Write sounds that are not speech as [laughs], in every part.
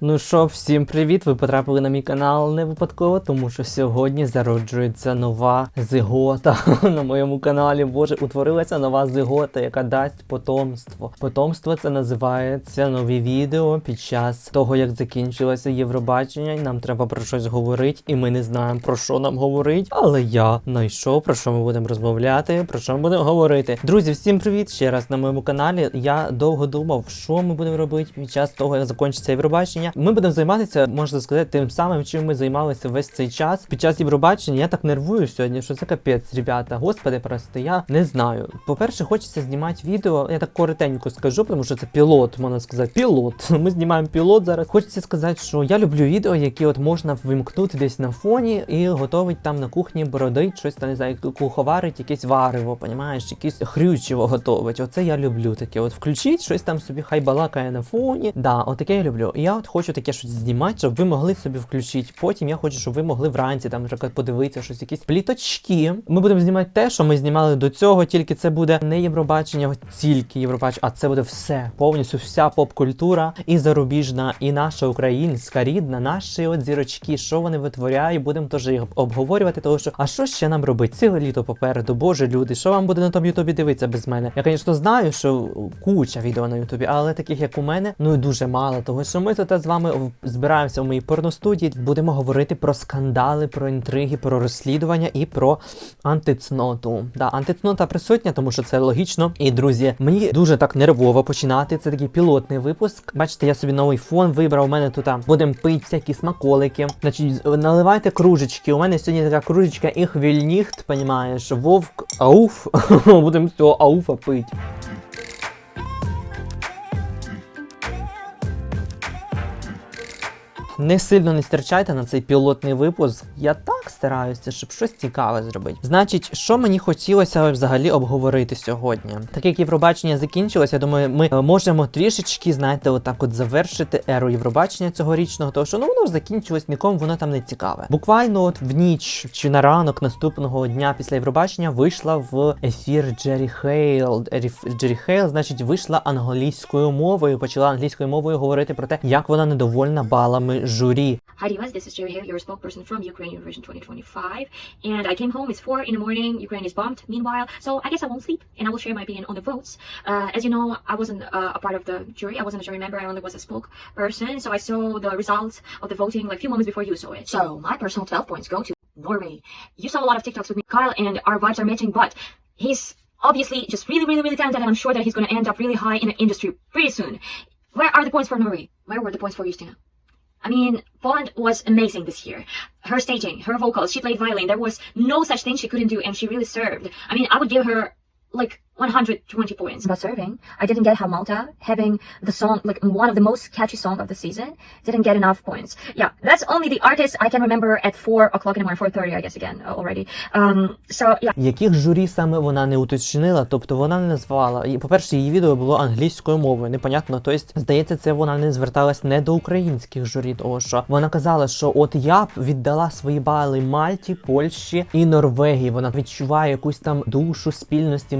Ну що, всім привіт! Ви потрапили на мій канал не випадково, тому що сьогодні зароджується нова зигота [laughs] на моєму каналі. Боже, утворилася нова зигота, яка дасть потомство. Потомство це називається нові відео під час того, як закінчилося Євробачення, і нам треба про щось говорити, і ми не знаємо про що нам говорить. Але я знайшов про що ми будемо розмовляти, про що ми будемо говорити. Друзі, всім привіт ще раз на моєму каналі. Я довго думав, що ми будемо робити під час того, як закінчиться Євробачення. Ми будемо займатися, можна сказати, тим самим, чим ми займалися весь цей час. Під час Євробачення я так нервую сьогодні, що це капець, ребята. Господи, просто я не знаю. По-перше, хочеться знімати відео. Я так коротенько скажу, тому що це пілот, можна сказати. Пілот. [laughs] Ми знімаємо пілот зараз. Хочеться сказати, що я люблю відео, які от можна вимкнути десь на фоні і готовить там на кухні бородить, щось там не знаю, куховарить, якесь варево, понімаєш, якесь хрючево готовить. Оце я люблю таке. От включіть щось там собі, хай балакає на фоні. Да, отаке я люблю. Я от хочу таке щось знімати, щоб ви могли собі включити. Потім я хочу, щоб ви могли вранці там наприклад, подивитися щось, якісь пліточки. Ми будемо знімати те, що ми знімали до цього, тільки це буде не Євробачення, тільки Євробачення, а це буде все повністю вся поп-культура і зарубіжна, і наша українська рідна, наші от зірочки, що вони витворяють, будемо теж їх обговорювати. Тому що а що ще нам робити? Ціле літо попереду, боже люди, що вам буде на тому Ютубі дивитися без мене? Я, звісно, знаю, що куча відео на Ютубі, але таких як у мене, ну і дуже мало. Тому що ми тут з вами збираємося в моїй порностудії. Будемо говорити про скандали, про інтриги, про розслідування і про антицноту. Да, антицнота присутня, тому що це логічно. І друзі, мені дуже так нервово починати. Це такий пілотний випуск. Бачите, я собі новий фон вибрав. У мене тут будемо пити всякі смаколики. Значить, наливайте кружечки. У мене сьогодні така кружечка їх вільніхт, понімаєш, вовк ауф. [laughs] Будемо з цього ауфа пити. Не сильно не стерчайте на цей пілотний випуск. Я так стараюся, щоб щось цікаве зробити. Значить, що мені хотілося взагалі обговорити сьогодні? Так як Євробачення закінчилося, я думаю, ми е, можемо трішечки, знаєте, отак от завершити еру Євробачення цьогорічного, тому що ну воно закінчилось, нікому воно там не цікаве. Буквально от в ніч чи на ранок наступного дня після Євробачення вийшла в ефір Джері Хейл. Джері Хейл, значить, вийшла англійською мовою, почала англійською мовою говорити про те, як вона недовольна балами журі. Hi Divas, this is Jerry Hale, your spokesperson from Ukraine Eurovision 2025. And I came home, it's 4 in the morning, Ukraine is bombed meanwhile, so I guess I won't sleep and I will share my opinion on the votes. Uh, as you know, I wasn't uh, a part of the jury, I wasn't a jury member, I only was a spokesperson, so I saw the results of the voting like a few moments before you saw it. So my personal 12 points go to Norway. You saw a lot of TikToks with me, Kyle, and our vibes are matching, but he's obviously just really, really, really talented, and I'm sure that he's going to end up really high in the industry pretty soon. Where are the points for Norway? Where were the points for Justina? I mean, Poland was amazing this year. Her staging, her vocals, she played violin. There was no such thing she couldn't do, and she really served. I mean, I would give her like 120 points. About serving, I didn't get how Malta, having the song, like one of the most catchy song of the season, didn't get enough points. Yeah, that's only the artist I can remember at 4 o'clock in the morning, 4.30, I guess, again, uh, already. Um, so, yeah. Яких журі саме вона не уточнила, тобто вона не назвала. І, по-перше, її відео було англійською мовою, непонятно. Тобто, здається, це вона не зверталась не до українських журі, тому що вона казала, що от я б віддала свої бали Мальті, Польщі і Норвегії. Вона відчуває якусь там душу спільності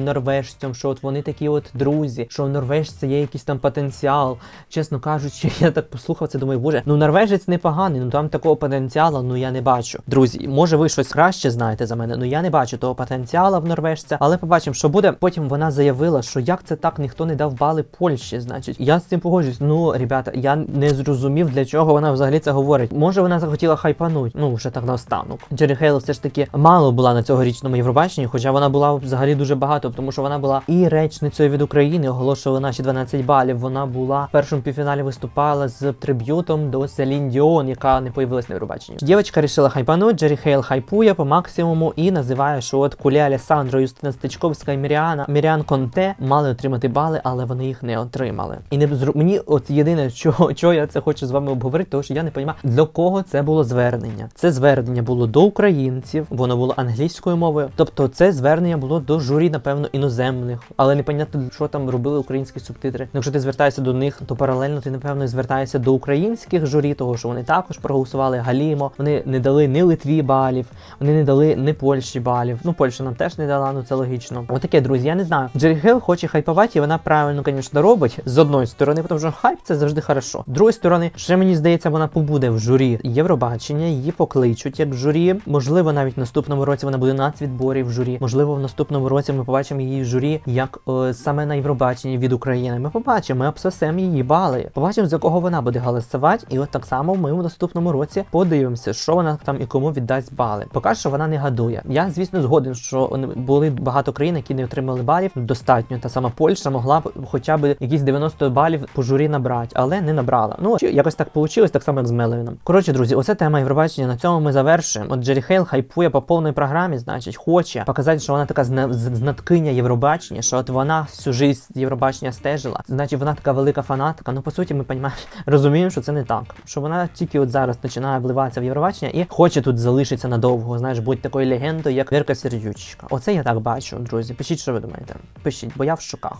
норвежцям, що от вони такі от друзі, що в норвежця є якийсь там потенціал. Чесно кажучи, [laughs] я так послухав це, думаю, боже, ну норвежець непоганий, ну там такого потенціалу, ну я не бачу. Друзі, може ви щось краще знаєте за мене, ну я не бачу того потенціалу в норвежця, але побачимо, що буде. Потім вона заявила, що як це так ніхто не дав бали Польщі. Значить, я з цим погоджуюсь. Ну, ребята, я не зрозумів, для чого вона взагалі це говорить. Може, вона захотіла хайпануть, ну вже так наостанок. Джері Хейл все ж таки мало була на цьогорічному Євробаченні, хоча вона була взагалі дуже багато, тому що вона була і речницею від України, оголошувала наші 12 балів. Вона була в першому півфіналі виступала з триб'ютом до Селін Діон, яка не появилась на Євробаченні. Дівчинка рішила хайпануть, Джері Хейл хайпує по максимуму і називає, що от Кулі Алесандро, Юстина Стечковська і Міріана Міріан Конте мали отримати бали, але вони їх не отримали. І не зру- мені от єдине, чого, чого я це хочу з вами обговорити, тому що я не розумію, для кого це було звернення. Це звернення було до українців, воно було англійською мовою. Тобто, це звернення було до журі, напевно, іноземних іноземних, але непонятно, що там робили українські субтитри. Ну, Якщо ти звертаєшся до них, то паралельно ти напевно звертаєшся до українських журі, того що вони також проголосували галімо. Вони не дали ні Литві балів, вони не дали ні Польщі балів. Ну, Польща нам теж не дала, ну це логічно. Отаке, друзі, я не знаю. Джері Хейл хоче хайпувати, і вона правильно, звісно, робить з одної сторони, тому що хайп це завжди хорошо. З другої сторони, ще мені здається, вона побуде в журі Євробачення, її покличуть як журі. Можливо, навіть в наступному році вона буде на нацвідборі в журі. Можливо, в наступному році ми побачимо її в журі як е, саме на Євробаченні від України. Ми побачимо, ми обсосемо її бали. Побачимо, за кого вона буде голосувати. І от так само ми в наступному році подивимося, що вона там і кому віддасть бали. Поки що вона не гадує. Я, звісно, згоден, що були багато країн, які не отримали балів. Достатньо. Та сама Польща могла б хоча б якісь 90 балів по журі набрати, але не набрала. Ну якось так вийшло, так само як з Меловіном. Коротше, друзі, оце тема Євробачення. На цьому ми завершуємо. От Джері Хейл хайпує по повній програмі, значить, хоче показати, що вона така знаткиня Євробачення, що от вона всю життя Євробачення стежила. Значить, вона така велика фанатка. Ну по суті, ми [laughs] розуміємо, що це не так. Що вона тільки от зараз починає вливатися в Євробачення і хоче тут залишитися надовго. Знаєш, бути такою легендою, як Вірка Сердючка. Оце я так бачу, друзі. Пишіть, що ви думаєте. Пишіть, бо я в шоках.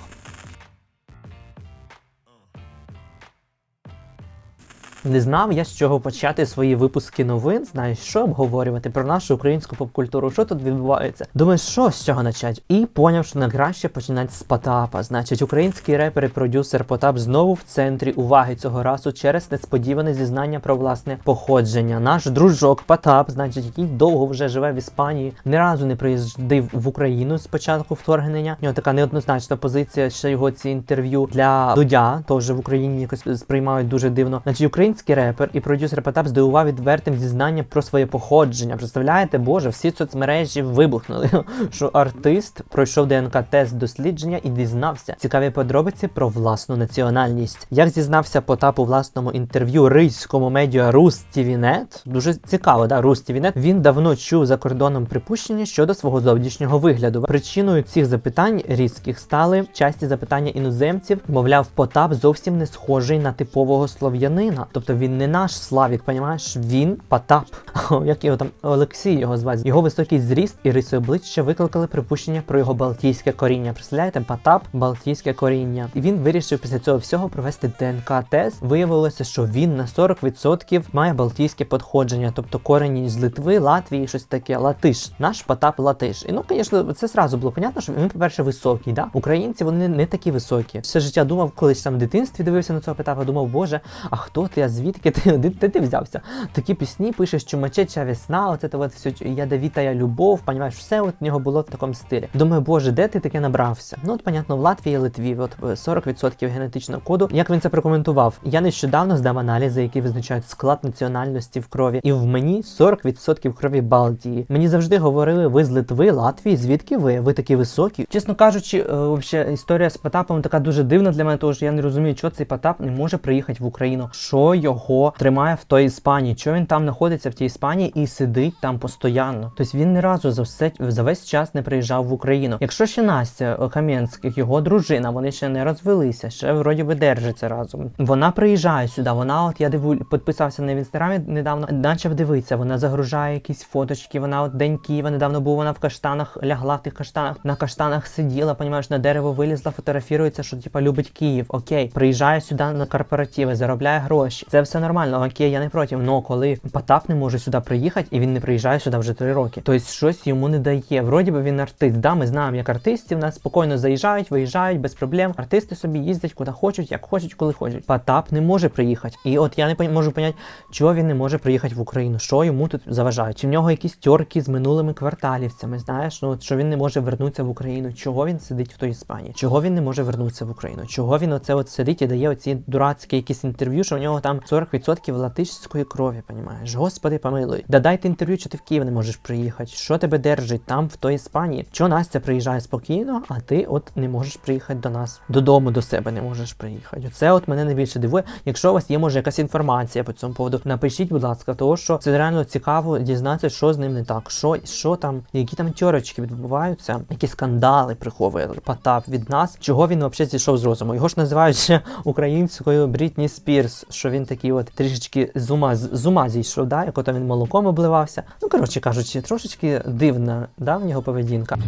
Не знав я, з чого почати свої випуски новин. Знаєш, що обговорювати про нашу українську попкультуру, що тут відбувається. Думаю, що з чого почати? І поняв, що найкраще починати з Потапа. Значить, український репер і продюсер Потап знову в центрі уваги цього разу через несподіване зізнання про власне походження. Наш дружок Потап, значить, який довго вже живе в Іспанії, ні разу не приїздив в Україну з початку вторгнення. У нього така неоднозначна позиція. Ще його ці інтерв'ю для Дудя, теж в Україні якось сприймають дуже дивно. Значить, український репер і продюсер Потап здивував відвертим зізнанням про своє походження. Представляєте, боже, всі соцмережі вибухнули, [laughs] що артист пройшов ДНК-тест дослідження і дізнався цікаві подробиці про власну національність. Як зізнався Потап у власному інтерв'ю ризькому медіа Рустівінет, дуже цікаво, да, Рустівінет, він давно чув за кордоном припущення щодо свого зовнішнього вигляду. Причиною цих запитань різких стали часті запитання іноземців. Мовляв, Потап зовсім не схожий на типового слов'янина. Тобто він не наш Славік, понімаєш? Він Потап. [laughs] Як його там Олексій його звати. Його високий зріст і риси обличчя викликали припущення про його балтійське коріння. Представляєте, Потап, балтійське коріння. І він вирішив після цього всього провести ДНК-тест. Виявилося, що він на 40% має балтійське походження, тобто корені з Литви, Латвії, щось таке. Латиш. Наш Потап Латиш. І ну, звісно, це зразу було понятно, що він, по-перше, високий. Да? Українці вони не такі високі. Все життя думав, колись там в дитинстві дивився на цього Потапа, думав, боже, а хто ти, звідки ти, де, ти взявся? Такі пісні пишеш, чумачеча весна, оце то от все ядовітая любов, понімаєш, все от в нього було в такому стилі. Думаю, боже, де ти таке набрався? Ну, от, понятно, в Латвії Литві, от е, 40% генетичного коду. Як він це прокоментував? Я нещодавно здав аналізи, які визначають склад національності в крові, і в мені 40% крові Балтії. Мені завжди говорили, ви з Литви, Латвії, звідки ви? Ви такі високі. Чесно кажучи, е, вообще історія з Потапом така дуже дивна для мене, тому що я не розумію, чого цей Потап не може приїхати в Україну. Що його тримає в той Іспанії? Чого він там знаходиться в тій Іспанії і сидить там постійно? Тобто він ні разу за все за весь час не приїжджав в Україну. Якщо ще Настя Кам'янських, його дружина, вони ще не розвелися, ще вроді би держаться разом. Вона приїжджає сюди. Вона, от я диву, підписався на в інстаграмі недавно, почав дивитися. Вона загружає якісь фоточки. Вона от день Києва недавно був. Вона в каштанах лягла в тих каштанах, на каштанах сиділа, понімаєш, на дерево вилізла, фотографірується, що типа любить Київ. Окей, приїжджає сюди на корпоративи, заробляє гроші. Це все нормально. Окей, я не проти. Но коли Потап не може сюди приїхати, і він не приїжджає сюди вже три роки. Тобто щось йому не дає. Вроді би він артист. Да, ми знаємо, як артистів нас спокійно заїжджають, виїжджають без проблем. Артисти собі їздять куди хочуть, як хочуть, коли хочуть. Потап не може приїхати. І от я не можу поняти, чого він не може приїхати в Україну. Що йому тут заважає? Чи в нього якісь тьорки з минулими кварталівцями? Знаєш, ну що він не може вернутися в Україну? Чого він сидить в той Іспанії? Чого він не може вернутися в Україну? Чого він оце от сидить і дає оці дурацькі якісь інтерв'ю, що в нього там 40% латишської крові, понімаєш? Господи, помилуй. Да дайте інтерв'ю, що ти в Київ не можеш приїхати. Що тебе держить там, в той Іспанії? Що Настя приїжджає спокійно, а ти от не можеш приїхати до нас додому до себе не можеш приїхати. Це от мене найбільше дивує. Якщо у вас є може якась інформація по цьому поводу, напишіть, будь ласка, тому що це реально цікаво дізнатися, що з ним не так, що, що там, які там тьорочки відбуваються, які скандали приховує Потап від нас, чого він взагалі зійшов з розуму. Його ж називають ще українською Брітні Спірс, що він він такий, от трішечки зума ума з ума зійшов, да? як він молоком обливався. Ну коротше кажучи, трошечки дивна да, в нього поведінка.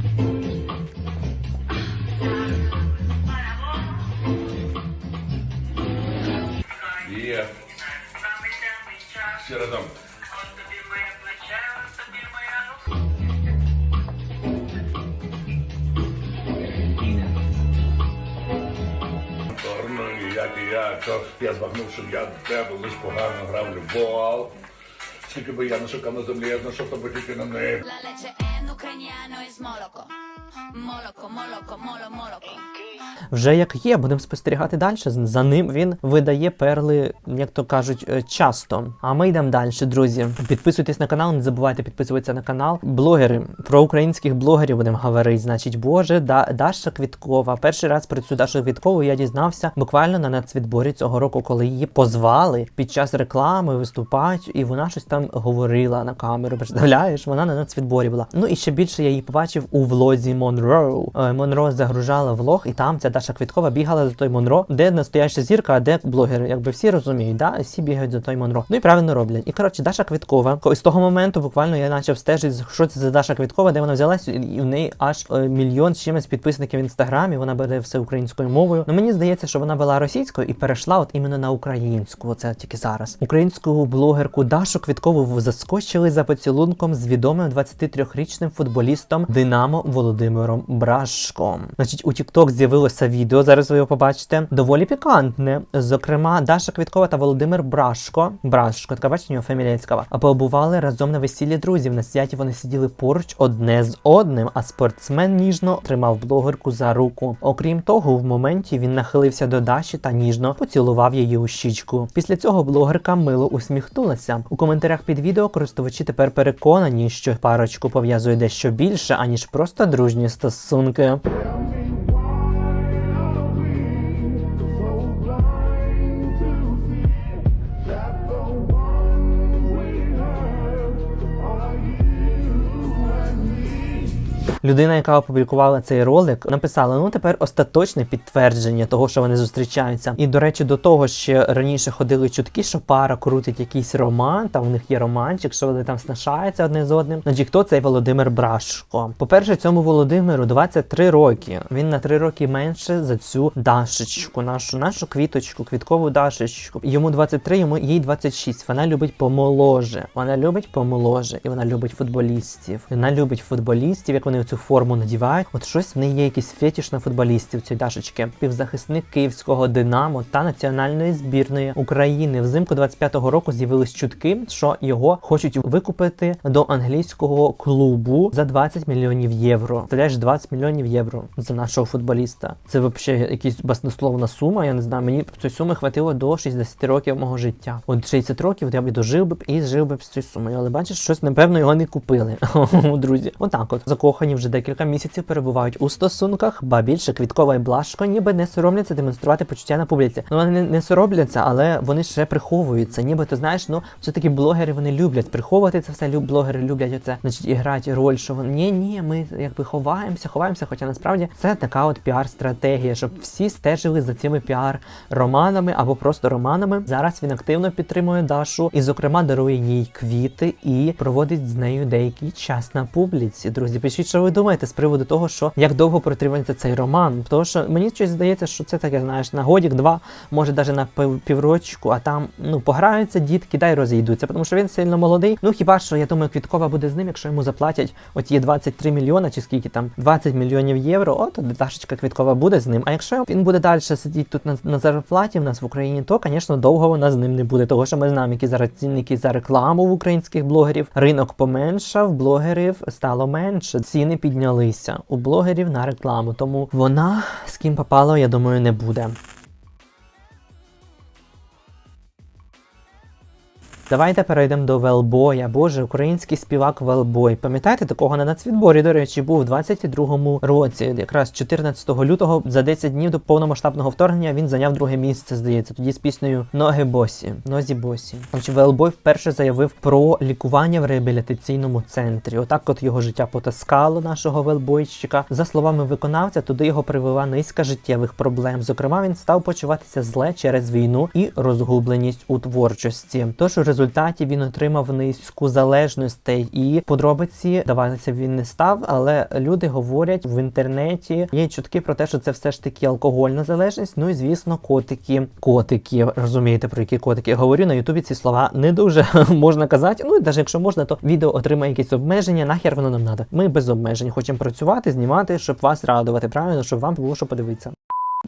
Yeah. Як і я, то я збагнув, що я тебе лиш погано грав любов. Скільки би я не шукав на землі, я знайшов тобі тільки на неї. La leche en es moloko. Moloko, moloko, molo, moloko. Вже як є, будемо спостерігати далі. За ним він видає перли, як то кажуть, е, часто. А ми йдемо далі, друзі. Підписуйтесь на канал, не забувайте підписуватися на канал. Блогери про українських блогерів будемо говорити. Значить, Боже, да, Даша Квіткова. Перший раз про цю Дашу Квіткову я дізнався буквально на нацвідборі цього року, коли її позвали під час реклами виступати, і вона щось там говорила на камеру. Представляєш, вона на нацвідборі була. Ну і ще більше я її побачив у влозі Монро. Е, Монро загружала влог, і там ця Даша Квіткова бігала за той Монро, де настояща зірка, а де блогери. Якби всі розуміють, да? всі бігають за той Монро. Ну і правильно роблять. І коротше, Даша Квіткова. ко- З того моменту буквально я почав стежити, що це за Даша Квіткова, де вона взялась, і в неї аж е, мільйон з чимось підписників в інстаграмі. Вона бере все українською мовою. Ну мені здається, що вона була російською і перейшла от іменно на українську. Оце тільки зараз. Українську блогерку Дашу Квіткову заскочили за поцілунком з відомим 23-річним футболістом Динамо Володимиром Брашком. Значить, у TikTok з'явилося відео. Зараз ви його побачите. Доволі пікантне. Зокрема, Даша Квіткова та Володимир Брашко. Брашко, така бачите, нього фамілія цікава. Побували разом на весіллі друзів. На святі вони сиділи поруч одне з одним, а спортсмен ніжно тримав блогерку за руку. Окрім того, в моменті він нахилився до Даші та ніжно поцілував її у щічку. Після цього блогерка мило усміхнулася. У коментарях під відео користувачі тепер переконані, що парочку пов'язує дещо більше, аніж просто дружні стосунки. Людина, яка опублікувала цей ролик, написала: ну тепер остаточне підтвердження того, що вони зустрічаються. І до речі, до того ще раніше ходили чутки, що пара крутить якийсь роман, та у них є романчик, що вони там снашаються одне з одним. Значить, хто цей Володимир Брашко? По-перше, цьому Володимиру 23 роки. Він на 3 роки менше за цю Дашечку, нашу нашу квіточку, квіткову Дашечку. Йому 23, йому їй 26. Вона любить помоложе. Вона любить помоложе, і вона любить футболістів. Вона любить футболістів, як вони цю форму надівають. От щось в неї є якийсь фетіш на футболістів цієї Дашечки. Півзахисник київського Динамо та національної збірної України. Взимку 25-го року з'явились чутки, що його хочуть викупити до англійського клубу за 20 мільйонів євро. Представляєш, 20 мільйонів євро за нашого футболіста. Це взагалі якась баснословна сума. Я не знаю. Мені цієї суми хватило до 60 років мого життя. От 60 років я б дожив би і жив би з цією сумою. Але бачиш, щось напевно його не купили. [laughs] Друзі, отак, от закохані вже декілька місяців перебувають у стосунках, ба більше квіткова і блашко, ніби не соромляться демонструвати почуття на публіці. Ну вони не, соромляться, але вони ще приховуються. Ніби ти знаєш, ну все таки блогери вони люблять приховувати це все. Блогери люблять оце, значить, і грати роль, що вони ні, ні, ми якби ховаємося, ховаємося. Хоча насправді це така от піар-стратегія, щоб всі стежили за цими піар-романами або просто романами. Зараз він активно підтримує Дашу і, зокрема, дарує їй квіти і проводить з нею деякий час на публіці. Друзі, пишіть, що ви думаєте з приводу того, що як довго протримається цей роман. Тому що мені щось здається, що це таке, знаєш, на годік, два, може навіть на пів- піврочку, а там ну пограються дітки, дай розійдуться, тому що він сильно молодий. Ну хіба що я думаю, Квіткова буде з ним, якщо йому заплатять оті 23 мільйони, чи скільки там 20 мільйонів євро, от Дашечка Квіткова буде з ним. А якщо він буде далі сидіти тут на, на зарплаті в нас в Україні, то, звісно, довго вона з ним не буде. Того, що ми знаємо, які зараз цінники за рекламу в українських блогерів. Ринок поменшав, блогерів стало менше. Ціни піднялися у блогерів на рекламу. Тому вона з ким попало, я думаю, не буде. Давайте перейдемо до Велбоя. Боже, український співак Велбой. Пам'ятаєте, такого на нацвідборі, до речі, був у 22-му році, якраз 14 лютого, за 10 днів до повномасштабного вторгнення він зайняв друге місце, здається, тоді з піснею Ноги босі. Нозі босі. Значить, Велбой вперше заявив про лікування в реабілітаційному центрі. Отак от його життя потаскало нашого велбойщика. За словами виконавця, туди його привела низка життєвих проблем. Зокрема, він став почуватися зле через війну і розгубленість у творчості. Тож результаті він отримав низьку залежностей і подробиці даватися він не став. Але люди говорять в інтернеті є чутки про те, що це все ж таки алкогольна залежність. Ну і звісно, котики. Котики, розумієте, про які котики я говорю на Ютубі. Ці слова не дуже [laughs] можна казати. Ну і навіть якщо можна, то відео отримає якісь обмеження. Нахер воно нам надо. Ми без обмежень хочемо працювати, знімати, щоб вас радувати. Правильно, щоб вам було що подивитися.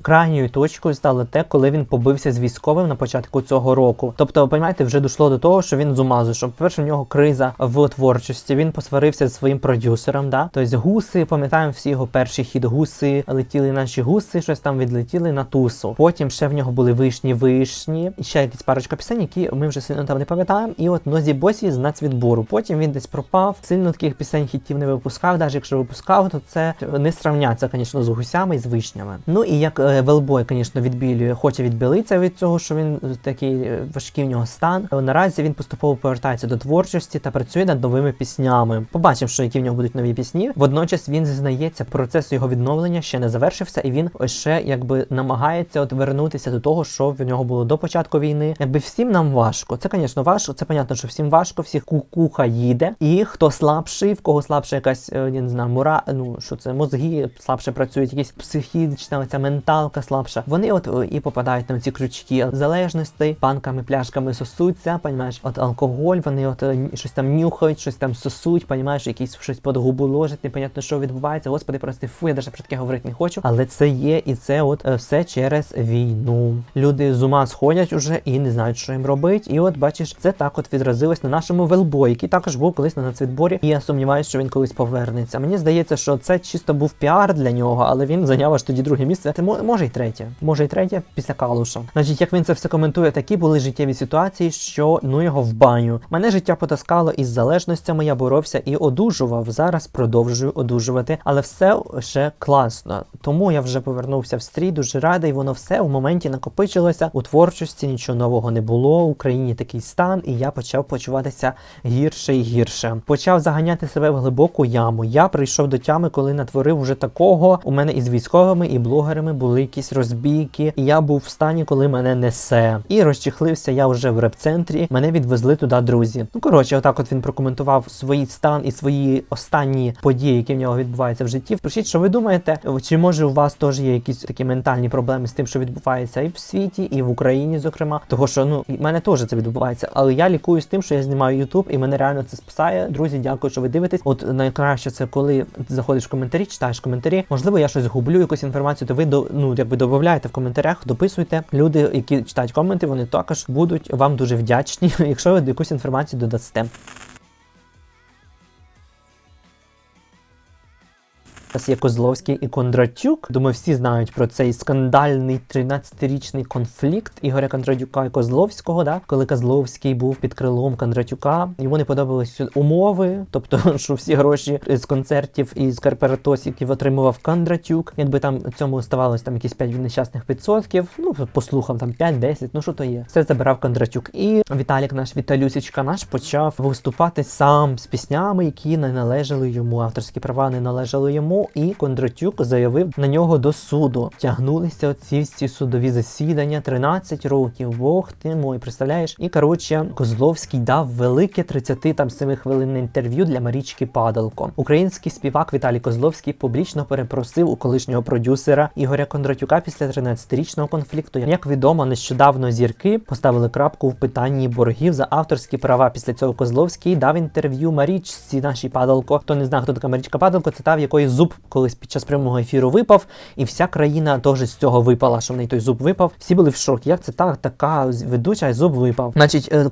Крайньою точкою стало те, коли він побився з військовим на початку цього року. Тобто, розумієте, вже дійшло до того, що він з ума зійшов. По-перше, в нього криза в творчості. Він посварився зі своїм продюсером. Да? Тобто гуси, пам'ятаємо всі його перший хід гуси, летіли наші гуси, щось там відлетіли на тусу. Потім ще в нього були вишні, вишні, і ще якісь парочка пісень, які ми вже сильно там не пам'ятаємо. І от Нозі Босі з нацвідбору. Потім він десь пропав. Сильно таких пісень хітів не випускав. Навіть якщо випускав, то це не сравняться, звісно, з гусями і з вишнями. Ну і як Велбой, звісно, відбілює, хоче відбілитися від цього, що він е, такий е, важкий в нього стан. Е, Наразі він поступово повертається до творчості та працює над новими піснями. Побачимо, що які в нього будуть нові пісні. Водночас він зізнається, процес його відновлення ще не завершився, і він ще якби намагається от вернутися до того, що в нього було до початку війни. Якби всім нам важко. Це, звісно, важко. Це понятно, що всім важко, всіх кукуха їде. І хто слабший, в кого слабша якась, е, я не знаю, мора, ну що це мозги слабше працюють, якісь психічна оця менталка слабша. Вони от е, і попадають на ці крючки залежностей, банками, пляшками сосуться, понімаєш, от алкоголь, вони от е, щось там нюхають, щось там сосуть, понімаєш, якісь щось під губу ложать, непонятно, що відбувається. Господи, прости, фу, я навіть про таке говорити не хочу. Але це є, і це от е, все через війну. Люди з ума сходять уже і не знають, що їм робити. І от бачиш, це так от відразилось на нашому велбої, який також був колись на нацвідборі. І я сумніваюся, що він колись повернеться. Мені здається, що це чисто був піар для нього, але він зайняв аж тоді друге місце. Це мо- може й третє. Може й третє після Калуша. Значить, як він це все коментує, такі були життєві ситуації, що ну його в баню. Мене життя потаскало із залежностями. Я боровся і одужував. Зараз продовжую одужувати, але все ще класно. Тому я вже повернувся в стрій, дуже радий. Воно все у моменті накопичилося у творчості. Нічого нового не було. В Україні такий стан, і я почав почуватися гірше і гірше. Почав заганяти себе в глибоку яму. Я прийшов до тями, коли натворив вже такого. У мене із військовими і блогерами були якісь розбійки, і я був в стані, коли мене несе. І розчехлився я вже в реп-центрі. Мене відвезли туди друзі. Ну коротше, отак от він прокоментував свій стан і свої останні події, які в нього відбуваються в житті. Пишіть, що ви думаєте, чи може у вас теж є якісь такі ментальні проблеми з тим, що відбувається і в світі, і в Україні, зокрема. Того, що ну в мене теж це відбувається, але я лікуюсь тим, що я знімаю Ютуб, і мене реально це спасає. Друзі, дякую, що ви дивитесь. От найкраще це коли заходиш в коментарі, читаєш коментарі. Можливо, я щось гублю, якусь інформацію, то ви до ну якби додаєте в коментарях, дописуйте. Люди, які читають коменти, вони також будуть вам дуже вдячні, [laughs] якщо ви якусь інформацію додасте. Зараз є Козловський і Кондратюк. Думаю, всі знають про цей скандальний 13-річний конфлікт Ігоря Кондратюка і Козловського, да? коли Козловський був під крилом Кондратюка. Йому не подобалися умови, тобто, [laughs] що всі гроші з концертів і з корпоратосиків отримував Кондратюк. Якби там цьому оставалось там якісь 5 нещасних відсотків, ну по слухам там 5-10, ну що то є. Все забирав Кондратюк. І Віталік, наш Віталюсічка наш почав виступати сам з піснями, які не належали йому. Авторські права не належали йому. І Кондратюк заявив на нього до суду. Тягнулися оці всі судові засідання 13 років. Бог ти мой, представляєш? І коротше, Козловський дав велике 30 там 7 хвилинне інтерв'ю для Марічки Падалко. Український співак Віталій Козловський публічно перепросив у колишнього продюсера Ігоря Кондратюка після 13-річного конфлікту. Як відомо, нещодавно зірки поставили крапку в питанні боргів за авторські права. Після цього Козловський дав інтерв'ю Марічці нашій Падалко. Хто не знає, хто така Марічка Падалко, це та в якої зуб колись під час прямого ефіру випав, і вся країна теж з цього випала, що в неї той зуб випав. Всі були в шокі. Як це так, така ведуча, зуб випав. Значить, е,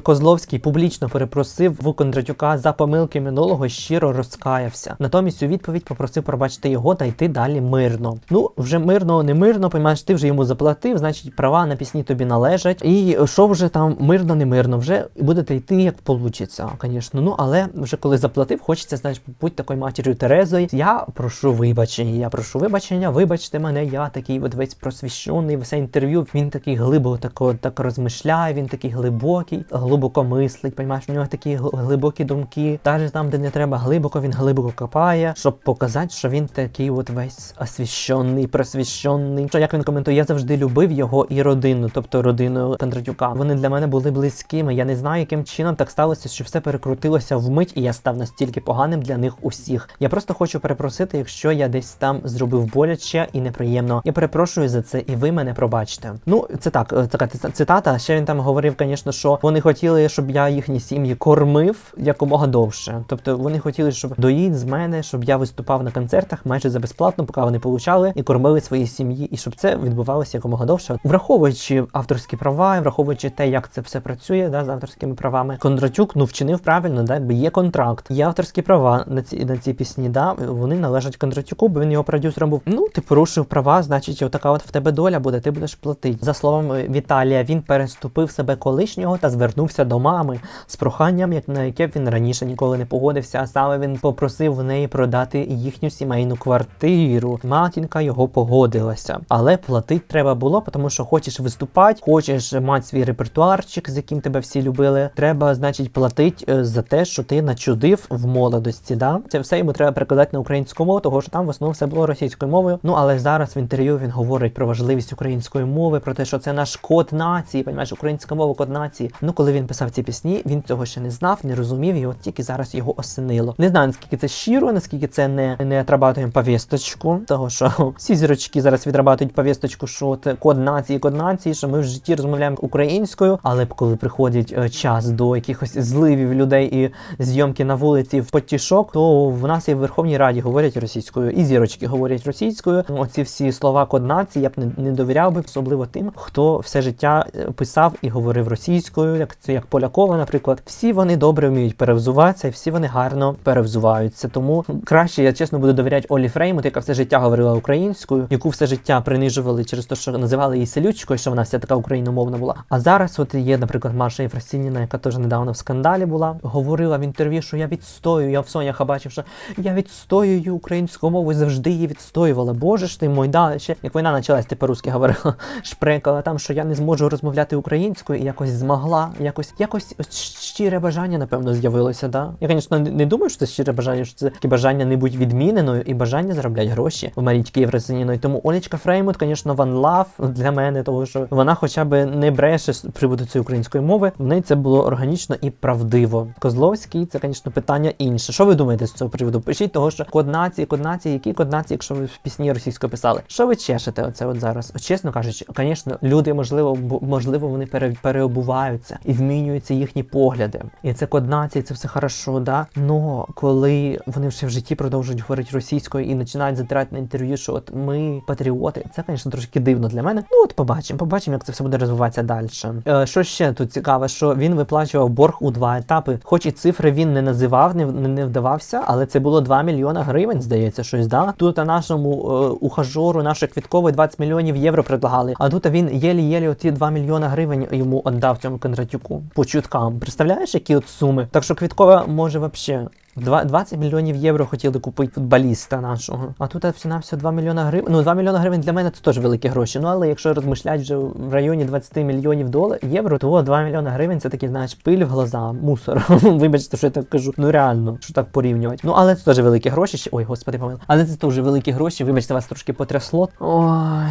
Козловський публічно перепросив в Кондратюка за помилки минулого, щиро розкаявся. Натомість у відповідь попросив пробачити його та йти далі мирно. Ну, вже мирно, не мирно, поймаєш, ти вже йому заплатив, значить права на пісні тобі належать. І що вже там мирно, не мирно, вже будете йти як получиться, звісно. Ну але вже коли заплатив, хочеться, знаєш, будь такою матір'ю Терезою. Я Прошу вибачення. Я прошу вибачення. Вибачте мене, я такий от весь просвіщений, все інтерв'ю. Він такий глибоко тако, так розмишляє. Він такий глибокий, глибоко мислить. Понімаєш, у нього такі глибокі думки. Навіть там, де не треба глибоко, він глибоко копає, щоб показати, що він такий от весь освіщений, просвіщений. Що як він коментує, я завжди любив його і родину, тобто родину Кондратюка. Вони для мене були близькими. Я не знаю, яким чином так сталося, що все перекрутилося вмить, і я став настільки поганим для них усіх. Я просто хочу перепросити, якщо я десь там зробив боляче і неприємно. Я перепрошую за це, і ви мене пробачте. Ну, це так, е, така цита- цитата. Ще він там говорив, звісно, що вони хотіли, щоб я їхні сім'ї кормив якомога довше. Тобто вони хотіли, щоб доїть з мене, щоб я виступав на концертах майже за безплатно, поки вони получали і кормили свої сім'ї, і щоб це відбувалося якомога довше. Враховуючи авторські права, враховуючи те, як це все працює, да, з авторськими правами, Кондратюк ну вчинив правильно, да, якби є контракт, є авторські права на ці на ці пісні. Да, вони належать Кондратюку, бо він його продюсером був. Ну, ти порушив права, значить, отака от в тебе доля буде, ти будеш платити. За словами Віталія, він переступив себе колишнього та звернувся до мами з проханням, як на яке він раніше ніколи не погодився. А саме він попросив в неї продати їхню сімейну квартиру. Матінка його погодилася, але платити треба було, тому що хочеш виступати, хочеш мати свій репертуарчик, з яким тебе всі любили. Треба, значить, платити е, за те, що ти начудив в молодості. Да? Це все йому треба перекладати на українську мову, того що там в основному все було російською мовою. Ну але зараз в інтерв'ю він говорить про важливість української мови, про те, що це наш код нації, понімаєш, українська мова код нації. Ну коли він писав ці пісні, він цього ще не знав, не розумів, і от тільки зараз його осенило. Не знаю наскільки це щиро, наскільки це не, не отрабатуємо повісточку, того що [laughs] всі зірочки зараз відрабатують повісточку, що це код нації, код нації, що ми в житті розмовляємо українською, але коли приходить е, час до якихось зливів людей і зйомки на вулиці в потішок, то в нас і в Верховній Раді говорять російською, і зірочки говорять російською. Оці всі слова код нації я б не, не довіряв би, особливо тим, хто все життя е, писав і говорив російською, як це як Полякова, наприклад. Всі вони добре вміють перевзуватися, і всі вони гарно перевзуваються. Тому краще я чесно буду довіряти Олі Фреймут, яка все життя говорила українською, яку все життя принижували через те, що називали її селючкою, що вона вся така україномовна була. А зараз, от є, наприклад, Маша Єфросініна, яка теж недавно в скандалі була, говорила в інтерв'ю, що я відстоюю. Я в сонях бачив, що я відстоюю українську мову завжди її відстоювала. Боже ж ти мой, да, ще як війна почалась, ти по-русски говорила, [laughs] шпрекала там, що я не зможу розмовляти українською, і якось змогла, якось якось ось щире бажання, напевно, з'явилося. Да? Я, звісно, не думаю, що це щире бажання, що це таке бажання не бути відміненою і бажання заробляти гроші в Марічки Євросиніної. Тому Олечка Фреймут, звісно, one love для мене, тому що вона хоча б не бреше з приводу цієї української мови. В неї це було органічно і правдиво. Козловський це, звісно, питання інше. Що ви думаєте з цього приводу? Пишіть того, що код нації, код нації, який код нації, якщо ви в пісні російською писали. Що ви чешете оце от зараз? Чесно кажучи, звісно, люди можливо, можливо, вони пере, переобуваються і змінюються їхні погляди. І це код нації, це все хорошо, да. Но коли вони вже в житті продовжують говорити російською і починають затирати на інтерв'ю, що от ми патріоти, це, звісно, трошки дивно для мене. Ну от побачимо, побачимо, як це все буде розвиватися далі. Е, що ще тут цікаве, що він виплачував борг у два етапи, хоч і цифри він не називав, не, не, вдавався, але це було 2 мільйона гривень, здається, щось да. Тут нашому е, ухажору, нашої квіткової 20 мільйонів євро предлагали. А тут він єлі-єлі оці 2 мільйона гривень йому віддав цьому Кондратюку по чуткам. Представляєш, які от суми? Так що квіткова може вообще. Два- 20 мільйонів євро хотіли купити футболіста нашого. А тут всі на все 2 мільйона гривень. Ну, 2 мільйона гривень для мене це теж великі гроші. Ну але якщо розмишляти вже в районі 20 мільйонів доларів євро, то 2 мільйона гривень це такий, знаєш, пиль в глаза, мусор. [laughs] Вибачте, що я так кажу. Ну реально, що так порівнювати. Ну але це теж великі гроші. Ой, господи, помил. Але це теж великі гроші. Вибачте, вас трошки потрясло. Ой.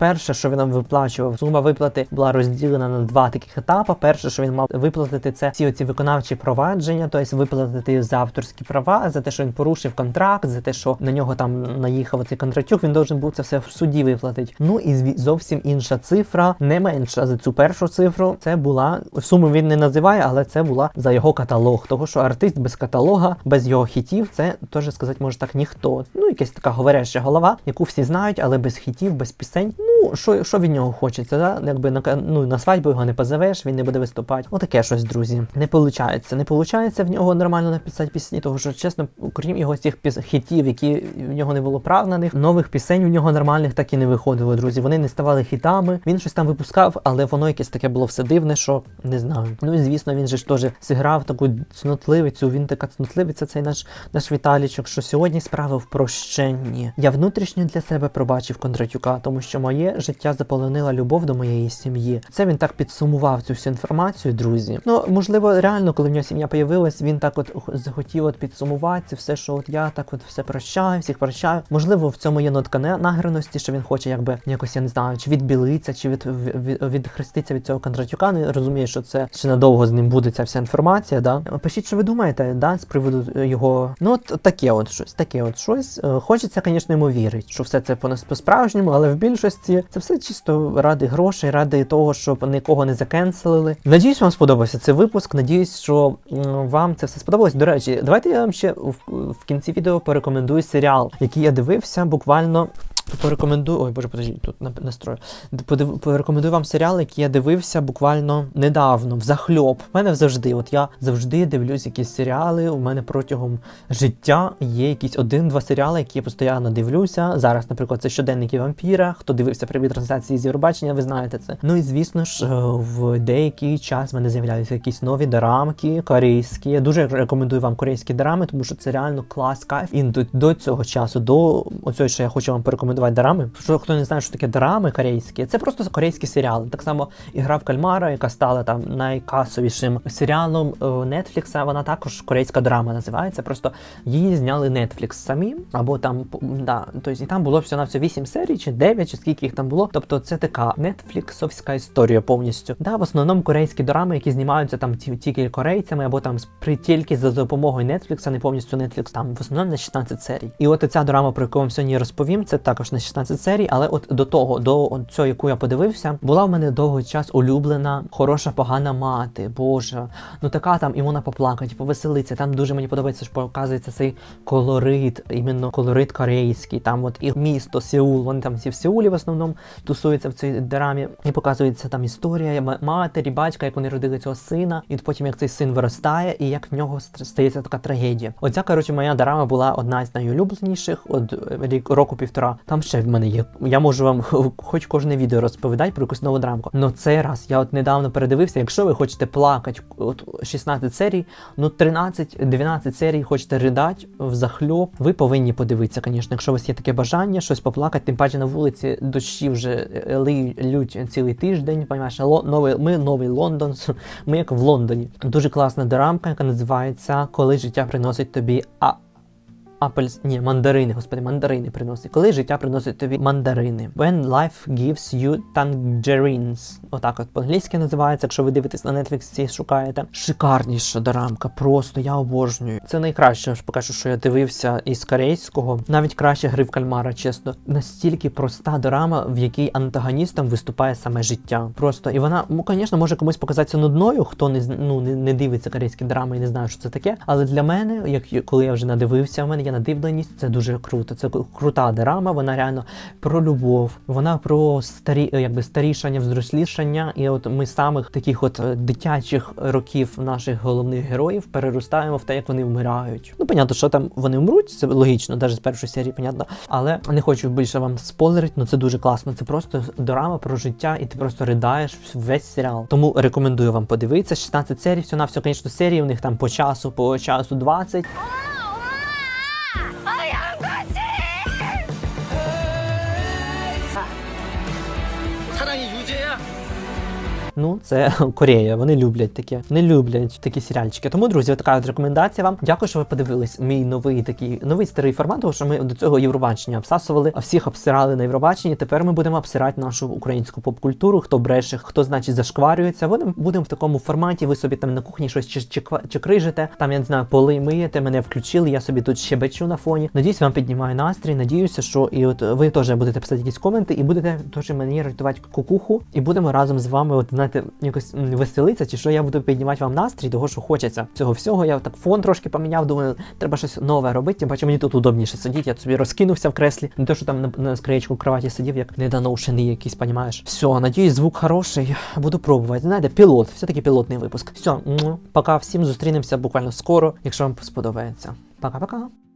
Перше, що він нам виплачував, сума виплати була розділена на два таких етапи. Перше, що він мав виплатити, це всі оці виконавчі провадження, тобто виплатити за авторські права, за те, що він порушив контракт, за те, що на нього там наїхав цей контрактюк, він должен був це все в суді виплатити. Ну і зовсім інша цифра, не менша за цю першу цифру. Це була суму він не називає, але це була за його каталог. Того, що артист без каталога, без його хітів, це теж сказати може так ніхто. Ну, якась така говоряща голова, яку всі знають, але без хітів, без пісень. Ну Ну, що, що від нього хочеться, да? Якби на, ну, на свадьбу його не позовеш, він не буде виступати. Отаке щось, друзі. Не виходить. Не виходить в нього нормально написати пісні, тому що, чесно, крім його цих піс- хітів, які в нього не було прагнаних, нових пісень в нього нормальних так і не виходило, друзі. Вони не ставали хітами. Він щось там випускав, але воно якесь таке було все дивне, що не знаю. Ну і звісно, він же ж теж зіграв таку цнотливицю. Він така цнотливиця, цей наш наш Віталічок, що сьогодні справа в прощенні. Я внутрішньо для себе пробачив Кондратюка, тому що моє життя заполонила любов до моєї сім'ї. Це він так підсумував цю всю інформацію, друзі. Ну можливо, реально, коли в нього сім'я появилась, він так от захотів от підсумувати це все, що от я так от все прощаю, всіх прощаю. Можливо, в цьому є нотка награності, що він хоче, якби якось я не знаю, чи відбілиться, чи від, від, відхреститься від цього Кондратюка. Не розумію, що це ще надовго з ним буде ця вся інформація. Да? Пишіть, що ви думаєте, да, з приводу е, його. Ну, от таке от щось, таке от щось. Е, Хочеться, звісно, йому вірити, що все це по нас по-справжньому, але в більшості це все чисто ради грошей, ради того, щоб нікого не закенселили. Надіюсь, вам сподобався цей випуск. Надіюсь, що вам це все сподобалось. До речі, давайте я вам ще в, в кінці відео порекомендую серіал, який я дивився буквально. Порекомендую. Ой, боже, подожди, тут на- настрою. Подив- Порекомендую вам серіал, який я дивився буквально недавно, в захльоп. У мене завжди, от я завжди дивлюсь якісь серіали. У мене протягом життя є якісь один-два серіали, які я постійно дивлюся. Зараз, наприклад, це щоденники вампіра. Хто дивився прямі трансляції з Євробачення, ви знаєте це. Ну і звісно ж, е, в деякий час в мене з'являються якісь нові дорамки корейські. Я дуже рекомендую вам корейські дорами, тому що це реально клас, кайф. І до, до цього часу, до оцього, що я хочу вам порекомендувати дорами. Що хто не знає, що таке дорами корейські, це просто корейські серіали. Так само ігра в кальмара, яка стала там найкасовішим серіалом Netflix, вона також корейська драма називається. Просто її зняли Netflix самі, або там да, тобто і там було всього на все 8 серій, чи 9, чи скільки їх там було. Тобто це така нетфліксовська історія повністю. Да, в основному корейські драми, які знімаються там ті- тільки корейцями, або там при тільки за допомогою Netflix, а не повністю Netflix, там в основному на 16 серій. І от ця драма, про яку вам сьогодні розповім, це також на 16 серій, але от до того, до цього, яку я подивився, була в мене довгий час улюблена, хороша, погана мати. Боже, ну така там і вона поплакати, повеселиться. Там дуже мені подобається, що показується цей колорит, іменно колорит корейський. Там от і місто Сеул, вони там всі в Сеулі в основному тусуються в цій драмі. І показується там історія матері, батька, як вони родили цього сина, і потім як цей син виростає, і як в нього ст- стається така трагедія. Оця, коротше, моя драма була одна з найулюбленіших, от рік року півтора. Там ще в мене є. Я можу вам [laughs] хоч кожне відео розповідати про якусь нову драмку. Но цей раз я от недавно передивився. Якщо ви хочете плакати, от 16 серій, ну 13-12 серій хочете ридати в захльоп, ви повинні подивитися, звісно, якщо у вас є таке бажання, щось поплакати, тим паче на вулиці дощі вже е, лють цілий тиждень. Понімаєш, Ло- новий, ми новий Лондон, [laughs] ми як в Лондоні. Дуже класна драмка, яка називається Коли життя приносить тобі а. Апельс, ні, мандарини, господи, мандарини приносить. Коли життя приносить тобі мандарини. When life gives you tangerines. Отак от по-англійськи називається, якщо ви дивитесь на Netflix шукаєте. Шикарніша дорамка, просто я обожнюю. Це найкраще, поки що, що я дивився із корейського. Навіть краще гри в кальмара, чесно. Настільки проста дорама, в якій антагоністом виступає саме життя. Просто і вона, ну, звісно, може комусь показатися нудною, хто не ну, не, не дивиться корейські драми і не знає, що це таке. Але для мене, як коли я вже надивився, в мене є надивленість, це дуже круто. Це крута драма, вона реально про любов, вона про старі, е, якби старішання, взрослішання. І от ми самих таких от е, дитячих років наших головних героїв переростаємо в те, як вони вмирають. Ну, понятно, що там вони вмруть, це логічно, навіть з першої серії, понятно. Але не хочу більше вам спойлерити, ну це дуже класно. Це просто драма про життя, і ти просто ридаєш весь серіал. Тому рекомендую вам подивитися. 16 серій, все на все, звісно, серії. У них там по часу, по часу 20. Yeah. Ну, це [laughs] Корея. Вони люблять таке. Не люблять такі серіальчики. Тому, друзі, така рекомендація вам. Дякую, що ви подивились мій новий такий новий старий формат, тому що ми до цього Євробачення обсасували, а всіх обсирали на Євробаченні. Тепер ми будемо обсирати нашу українську поп-культуру. Хто бреше, хто значить зашкварюється. Будемо будемо в такому форматі. Ви собі там на кухні щось чи, чи, крижите. Там я не знаю, поли миєте, мене включили. Я собі тут щебечу на фоні. Надіюсь, вам піднімаю настрій. Надіюся, що і от ви теж будете писати якісь коменти, і будете теж мені рятувати кукуху, і будемо разом з вами от знаєте, якось м, веселитися, чи що я буду піднімати вам настрій, того, що хочеться. Цього всього я так фон трошки поміняв, думаю, треба щось нове робити, тим паче мені тут удобніше сидіти, я собі розкинувся в креслі, не те, що там на, на скриєчку кроваті сидів, як недоношений якийсь, понімаєш. Все, надіюсь, звук хороший, буду пробувати. Знаєте, пілот, все-таки пілотний випуск. Все, пока всім зустрінемося буквально скоро, якщо вам сподобається. Пока-пока.